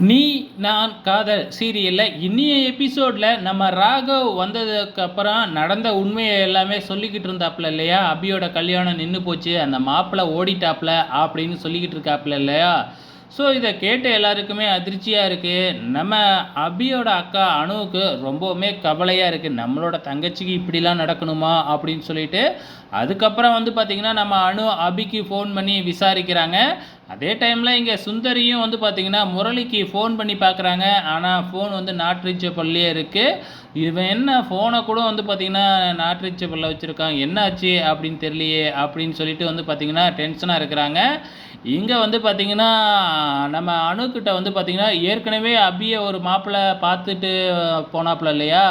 நீ நான் காதல் சீரியலில் இன்னிய எபிசோடில் நம்ம ராகவ் வந்ததுக்கப்புறம் நடந்த உண்மையை எல்லாமே சொல்லிக்கிட்டு இருந்தாப்புல இல்லையா? அபியோட கல்யாணம் நின்று போச்சு. அந்த மாப்பிள்ளை ஓடிட்டாப்புல அப்படின்னு சொல்லிக்கிட்டு இருக்காப்புல இல்லையா? ஸோ இதை கேட்ட எல்லாருக்குமே அதிர்ச்சியாக இருக்குது நம்ம அபியோட அக்கா அணுவுக்கு ரொம்பவுமே கவலையாக இருக்குது நம்மளோட தங்கச்சிக்கு இப்படிலாம் நடக்கணுமா? அப்படின்னு சொல்லிட்டு அதுக்கப்புறம் வந்து பார்த்திங்கன்னா நம்ம அணு அபிக்கு ஃபோன் பண்ணி விசாரிக்கிறாங்க. அதே டைமில் இங்கே சுந்தரியும் வந்து பார்த்திங்கன்னா முரளிக்கு ஃபோன் பண்ணி பார்க்குறாங்க ஆனால் ஃபோன் வந்து நாட் ரீச்சபிள்லேயே இருக்குது இவன் என்ன ஃபோனை கூட வந்து பார்த்திங்கன்னா நாட் ரீச்சபிளில் வச்சுருக்கான். என்னாச்சு அப்படின்னு தெரியலையே அப்படின்னு சொல்லிட்டு வந்து பார்த்திங்கன்னா டென்ஷனாக இருக்கிறாங்க. இங்கே வந்து பார்த்திங்கன்னா நம்ம அணுக்கிட்ட வந்து பார்த்திங்கன்னா ஏற்கனவே அபியை ஒரு மாப்பிள்ளை பார்த்துட்டு போனாப்புல இல்லையா?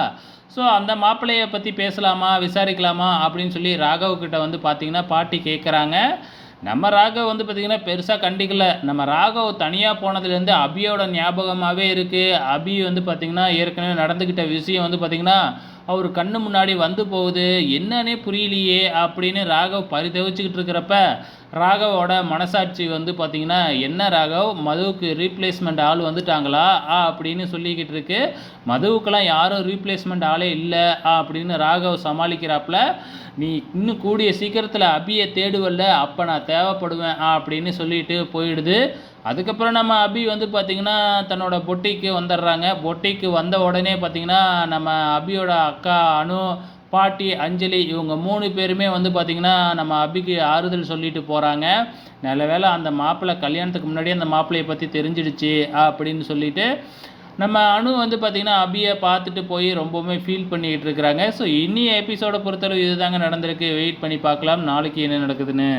ஸோ அந்த மாப்பிள்ளையை பற்றி பேசலாமா விசாரிக்கலாமா அப்படின்னு சொல்லி ராகவ் கிட்ட வந்து பார்த்திங்கன்னா பாட்டி கேட்குறாங்க நம்ம ராகவ் வந்து பார்த்திங்கன்னா பெருசாக கண்டிக்கல. நம்ம ராகவ் தனியாக போனதுலேருந்து அபியோட ஞாபகமாகவே இருக்குது அபி வந்து பார்த்திங்கன்னா ஏற்கனவே நடந்துக்கிட்ட விஷயம் வந்து பார்த்திங்கன்னா அவர் கண்ணு முன்னாடி வந்து போகுது. என்னன்னே புரியலையே அப்படின்னு ராகவ் பரிதவிச்சுக்கிட்டு இருக்கிறப்ப ராகவோட மனசாட்சி வந்து பார்த்திங்கன்னா என்ன ராகவ்? மதுவுக்கு ரீப்ளேஸ்மெண்ட் ஆள் வந்துட்டாங்களா? ஆ அப்படின்னு சொல்லிக்கிட்டு இருக்கு. மதுவுக்கெல்லாம் யாரும் ரீப்ளேஸ்மெண்ட் ஆளே இல்லை ஆ அப்படின்னு ராகவ் சமாளிக்கிறாப்புல நீ இன்னும் கூடிய சீக்கிரத்தில் அபியை தேடுவல்ல அப்போ நான் தேவைப்படுவேன் ஆ அப்படின்னு சொல்லிட்டு போயிடுது. அதுக்கப்புறம் நம்ம அபி வந்து பார்த்திங்கன்னா தன்னோட பொட்டிக்கு வந்துடுறாங்க. பொட்டிக்கு வந்த உடனே பார்த்திங்கன்னா நம்ம அபியோட அக்கா அனு பாட்டி அஞ்சலி இவங்க மூணு பேருமே வந்து பார்த்திங்கன்னா நம்ம அபிக்கு ஆறுதல் சொல்லிட்டு போகிறாங்க நல்ல வேளை அந்த மாப்பிள்ளை கல்யாணத்துக்கு முன்னாடியே அந்த மாப்பிள்ளையை பற்றி தெரிஞ்சிடுச்சு அப்படின்னு சொல்லிட்டு நம்ம அணு வந்து பார்த்திங்கன்னா அபியை பார்த்துட்டு போய் ரொம்பவுமே ஃபீல் பண்ணிக்கிட்டு இருக்கிறாங்க. ஸோ இன்னி எபிசோடை பொறுத்தளவு இதுதாங்க நடந்திருக்கு. வெயிட் பண்ணி பார்க்கலாம். நாளைக்கு என்ன நடக்குதுன்னு.